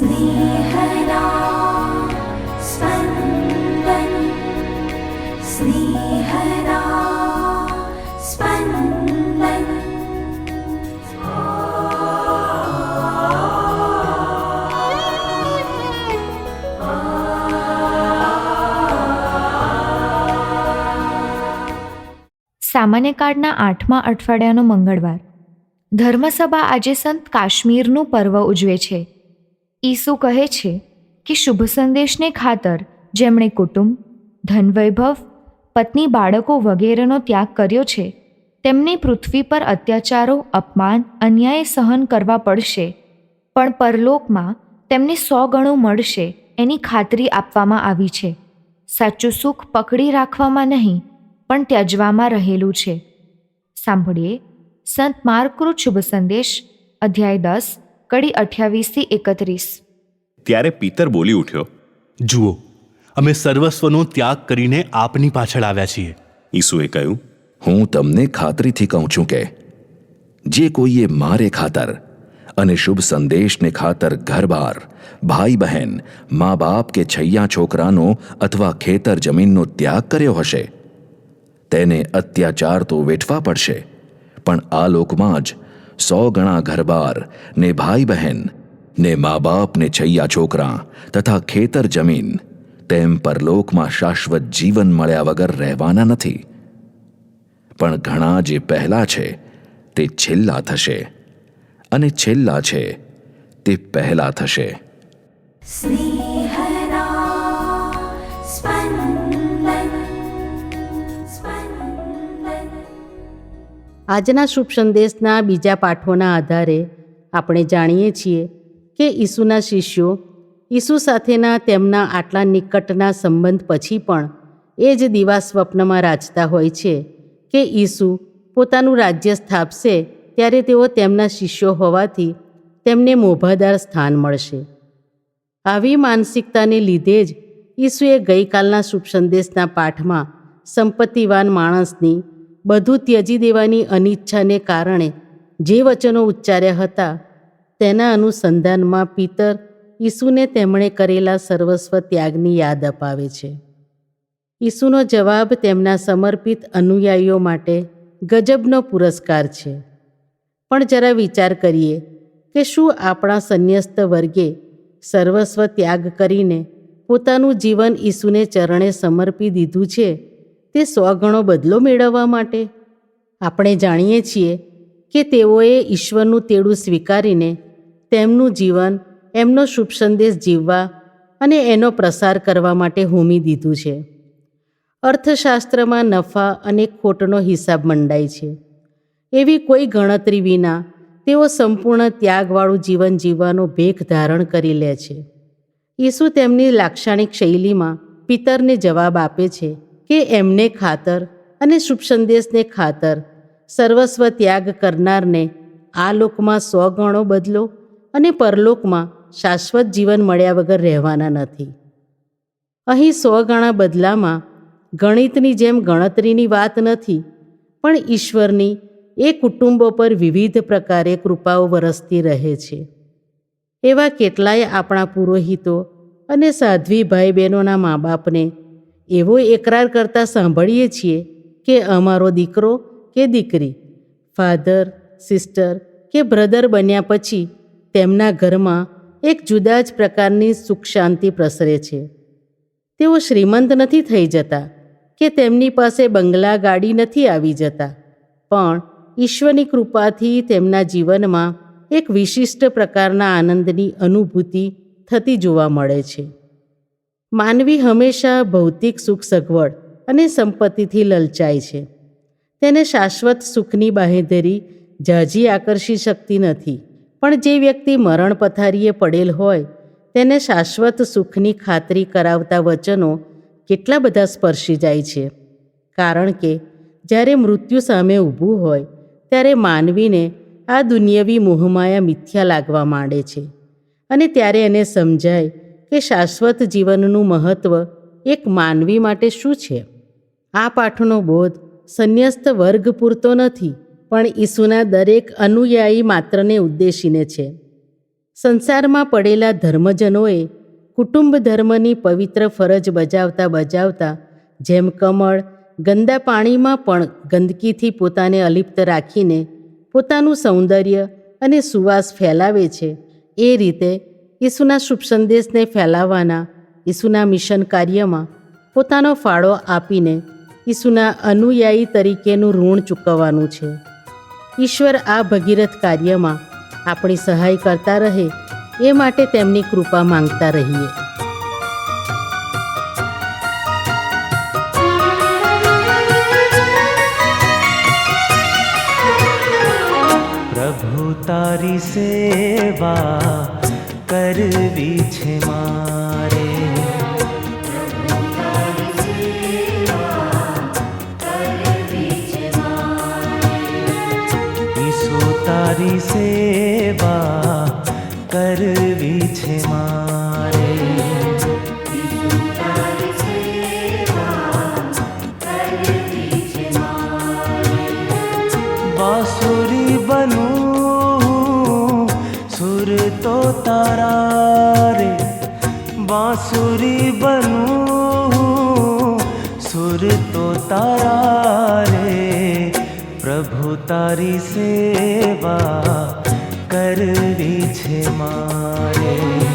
स्नेहदा स्पन्दन् स्नेहदा स्पन्दन् સામાન્ય કાળના આઠમા અઠવાડિયાનો મંગળવાર ધર્મસભા આજે સંત કાશ્મીરનું પર્વ ઉજવે છે ઈસુ કહે છે કે શુભ સંદેશને ખાતર જેમણે કુટુંબ, ધનવૈભવ, પત્ની બાળકો વગેરેનો ત્યાગ કર્યો છે, તેમને પૃથ્વી પર અત્યાચારો, અપમાન, અન્યાય સહન કરવા પડશે. પણ પરલોકમાં તેમને સો ગણું મળશે એની ખાતરી આપવામાં આવી છે. સાચું સુખ પકડી રાખવામાં નહીં, પણ ત્યજવામાં રહેલું છે. સાંભળીએ, સંત માર્કૃત શુભ સંદેશ, અધ્યાય દસ કડી અઠ્યાવીસથી એકત્રીસ. ત્યારે પિતર બોલી ઉઠ્યો જુઓ અમે સર્વસ્વનો ત્યાગ કરીને આપની પાછળ આવ્યા છીએ. ઈસુએ કહ્યું હું તમને ખાતરીથી કહું છું કે જે કોઈએ મારે ખાતર અને શુભ સંદેશને ખાતર ઘરબાર ભાઈ બહેન મા બાપ કે છૈયા છોકરાનો અથવા ખેતર જમીનનો ત્યાગ કર્યો હશે તેને અત્યાચાર તો વેઠવા પડશે પણ આ લોકમાં જ સો ગણા ઘરબાર ને ભાઈ બહેન ને મા બાપ ને છૈયા છોકરા તથા ખેતર જમીન તેમ પરલોકમાં શાશ્વત જીવન મળ્યા વગર રહેવાના નથી પણ ઘણા જે પહેલા છે તે છેલ્લા થશે અને છેલ્લા છે તે પહેલા થશે સ્નેહ આજના શુભ સંદેશના બીજા પાઠોના આધારે આપણે જાણીએ છીએ કે ઈસુના શિષ્યો ઈસુ સાથેના તેમના આટલા નિકટના સંબંધ પછી પણ એ જ દિવા સ્વપ્નમાં રાચતા હોય છે કે ઈસુ પોતાનું રાજ્ય સ્થાપશે ત્યારે તેઓ તેમના શિષ્યો હોવાથી તેમને મોભાદાર સ્થાન મળશે. આવી માનસિકતાને લીધે જ ઈસુએ ગઈકાલના શુભ સંદેશના પાઠમાં સંપત્તિવાન માણસની બધું ત્યજી દેવાની અનિચ્છાને કારણે જે વચનો ઉચ્ચાર્યા હતા તેના અનુસંધાનમાં પિતર ઈસુને તેમણે કરેલા સર્વસ્વ ત્યાગની યાદ અપાવે છે. ઈસુનો જવાબ તેમના સમર્પિત અનુયાયીઓ માટે ગજબનો પુરસ્કાર છે. પણ જરા વિચાર કરીએ કે શું આપણા સંન્યસ્ત વર્ગે સર્વસ્વ ત્યાગ કરીને પોતાનું જીવન ઈસુને ચરણે સમર્પી દીધું છે? તે સો ગણો બદલો મેળવવા માટે. આપણે જાણીએ છીએ કે તેઓએ ઈશ્વરનું તેડું સ્વીકારીને તેમનું જીવન, એમનો શુભ સંદેશ જીવવા અને એનો પ્રસાર કરવા માટે હોમી દીધું છે. અર્થશાસ્ત્રમાં નફા અને ખોટનો હિસાબ મંડાય છે. એવી કોઈ ગણતરી વિના તેઓ સંપૂર્ણ ત્યાગવાળું જીવન જીવવાનો ભેખ ધારણ કરી લે છે. ઈસુ તેમની લાક્ષણિક શૈલીમાં પિતરને જવાબ આપે છે કે એમને ખાતર અને શુભ સંદેશને ખાતર, સર્વસ્વ ત્યાગ કરનારને આ લોકમાં સો ગણો બદલો અને પરલોકમાં શાશ્વત જીવન મળ્યા વગર રહેવાના નથી. અહીં સો ગણા બદલામાં ગણિતની જેમ ગણતરીની વાત નથી, પણ ઈશ્વરની એ કુટુંબો પર વિવિધ પ્રકારે કૃપાઓ વરસતી રહે છે. એવા કેટલાય આપણા પુરોહિતો અને સાધ્વી ભાઈ બહેનોના મા બાપને એવો એકરાર કરતા સાંભળીએ છીએ કે અમારો દીકરો કે દીકરી, ફાધર, સિસ્ટર કે બ્રધર બન્યા પછી તેમના ઘરમાં એક જુદા જ પ્રકારની સુખ શાંતિ પ્રસરે છે. તેઓ શ્રીમંત નથી થઈ જતા કે તેમની પાસે બંગલા ગાડી નથી આવી જતા, પણ ઈશ્વરની કૃપાથી તેમના જીવનમાં એક વિશિષ્ટ પ્રકારના આનંદની અનુભૂતિ થતી જોવા મળે છે. માનવી હંમેશા ભૌતિક સુખ સગવડ અને સંપત્તિથી લલચાય છે. તેને શાશ્વત સુખની બાહેધરી ઝાઝી આકર્ષી શકતી નથી. પણ જે વ્યક્તિ મરણ પથારીએ પડેલ હોય, તેને શાશ્વત સુખની ખાતરી કરાવતા વચનો કેટલા બધા સ્પર્શી જાય છે. કારણ કે, જ્યારે મૃત્યુ સામે ઊભું હોય, ત્યારે માનવીને આ દુનિયાવી મોહમાયા મિથ્યા લાગવા માંડે છે. અને ત્યારે એને સમજાય કે શાશ્વત જીવનનું મહત્ત્વ એક માનવી માટે શું છે? આ પાઠનો બોધ સંન્યસ્ત વર્ગ પૂરતો નથી, પણ ઈસુના દરેક અનુયાયી માત્રને ઉદ્દેશીને છે. સંસારમાં પડેલા ધર્મજનોએ કુટુંબ ધર્મની પવિત્ર ફરજ બજાવતા બજાવતા, જેમ કમળ, ગંદા પાણીમાં પણ ગંદકીથી પોતાને અલિપ્ત રાખીને પોતાનું સૌંદર્ય અને સુવાસ ફેલાવે છે, એ રીતે ઈસુના શુભ સંદેશને ફેલાવવાના ઈસુના મિશન કાર્યમાં પોતાનો ફાળો આપીને ઈસુના અનુયાયી તરીકેનું ઋણ ચૂકવવાનું છે. ઈશ્વર આ ભગીરથ કાર્યમાં આપણી સહાય કરતા રહે એ માટે તેમની કૃપા માંગતા રહીએ. પ્રભુ તારી સેવા કરવી છે મારે તો તારા રે બાંસુરી બનું સુર તો તારા રે, પ્રભુ તારી સેવા કરવી છે મારે.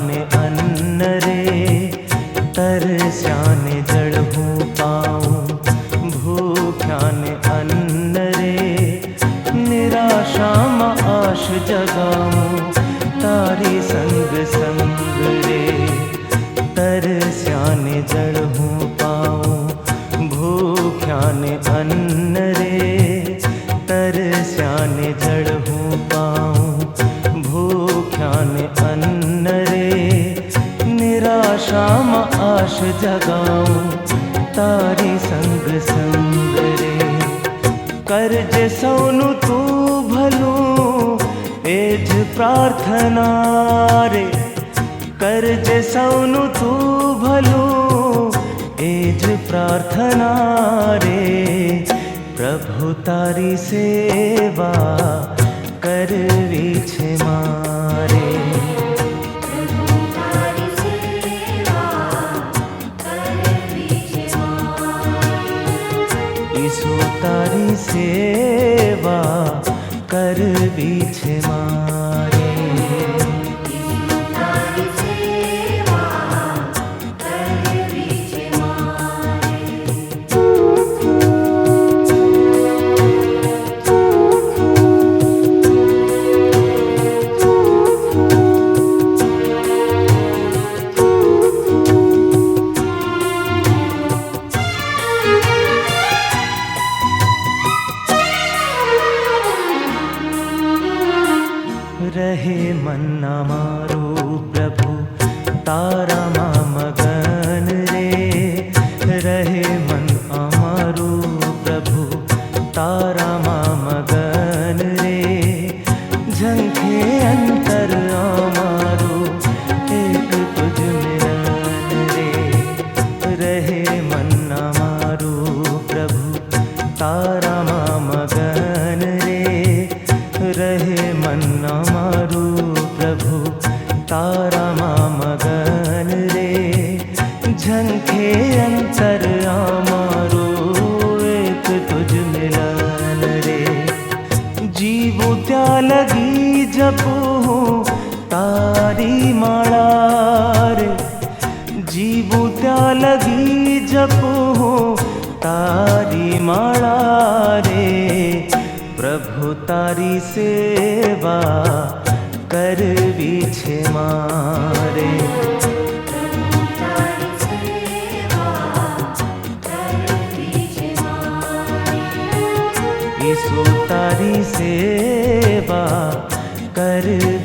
ભૂખ્યાને અન્ન રે તરસ્યાને જળ હું પાઉં. ભૂખ્યાને અન્ન રે, નિરાશામાં આશ જગાઉં. તારી સંગ સંગ રે તરસ્યાને જળ હું પાઉં. ભૂખ્યાને અન્ન રે તરસ્યાને જળ આશ જગાઉં તારી સંગ સંગ રે કરજે સૌનું તું ભલું એ જ પ્રાર્થના રે કરજે સૌનું તું ભલું એ જ પ્રાર્થના રે પ્રભુ તારી સેવા કરવી તારી સેવા કરવી છે મારે ઝંખે અંતર અમારું એક તુજ મિલન રે જીવું ત્યાં લગી જપું તારી માળા રે જીવું ત્યાં લગી જપું તારી માળા રે પ્રભુ તારી સેવા કરવી છે મારે તારી સેવા કરવી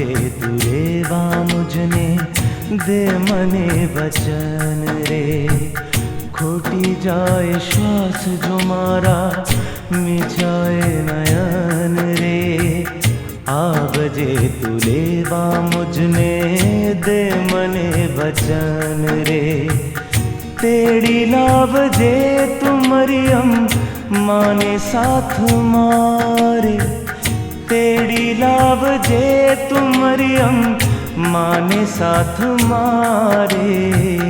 આવજે તું રેવા મુજને દે મને વચન રે ખૂટી જાય શ્વાસ જો મારા નીચાએ નયન રે આવજે તું લેવા મુજને દે મને વચન રે તેડી લાવજે તું મરિયમ માને સાથ મારે તેડી લાવજે તું મરિયમ માને સાથ મારે.